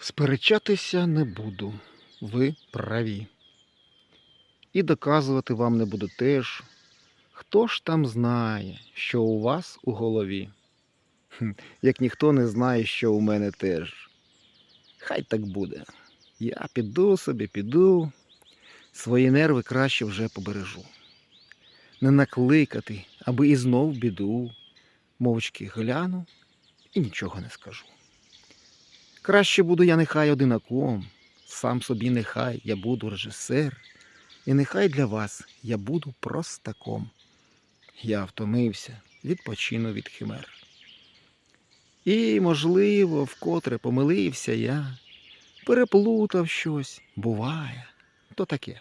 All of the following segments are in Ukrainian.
Сперечатися не буду, ви праві. І доказувати вам не буду теж. Хто ж там знає, що у вас у голові? Як ніхто не знає, що у мене теж. Хай так буде. Я піду собі, піду. Свої нерви краще вже побережу. Не накликати, аби і знов біду. Мовчки гляну і нічого не скажу. Краще буду я нехай одинаком, сам собі нехай я буду режисер, і нехай для вас я буду простаком. Я втомився, відпочину від химер. І, можливо, вкотре помилився я, переплутав щось, буває, то таке.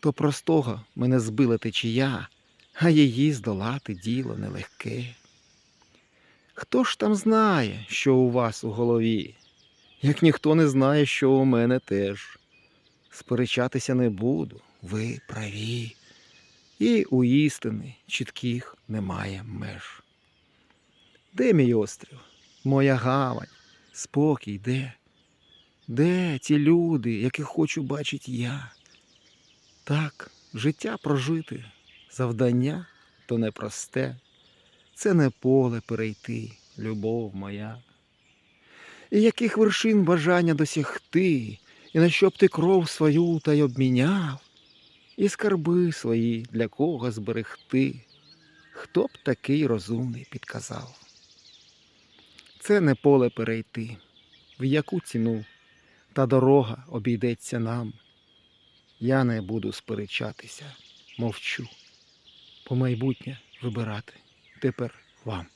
То простого мене збила течія, а її здолати діло нелегке. Хто ж там знає, що у вас у голові, як ніхто не знає, що у мене теж. Сперечатися не буду, ви праві, і у істини чітких немає меж. Де мій острів, моя гавань, спокій де? Де ті люди, яких хочу бачити я? Так, життя прожити, завдання то непросте. Це не поле перейти, любов моя. І яких вершин бажання досягти, і на що б ти кров свою та й обміняв, і скарби свої для кого зберегти, хто б такий розумний підказав. Це не поле перейти, в яку ціну та дорога обійдеться нам. Я не буду сперечатися, мовчу, по майбутнє вибирати тепер вам.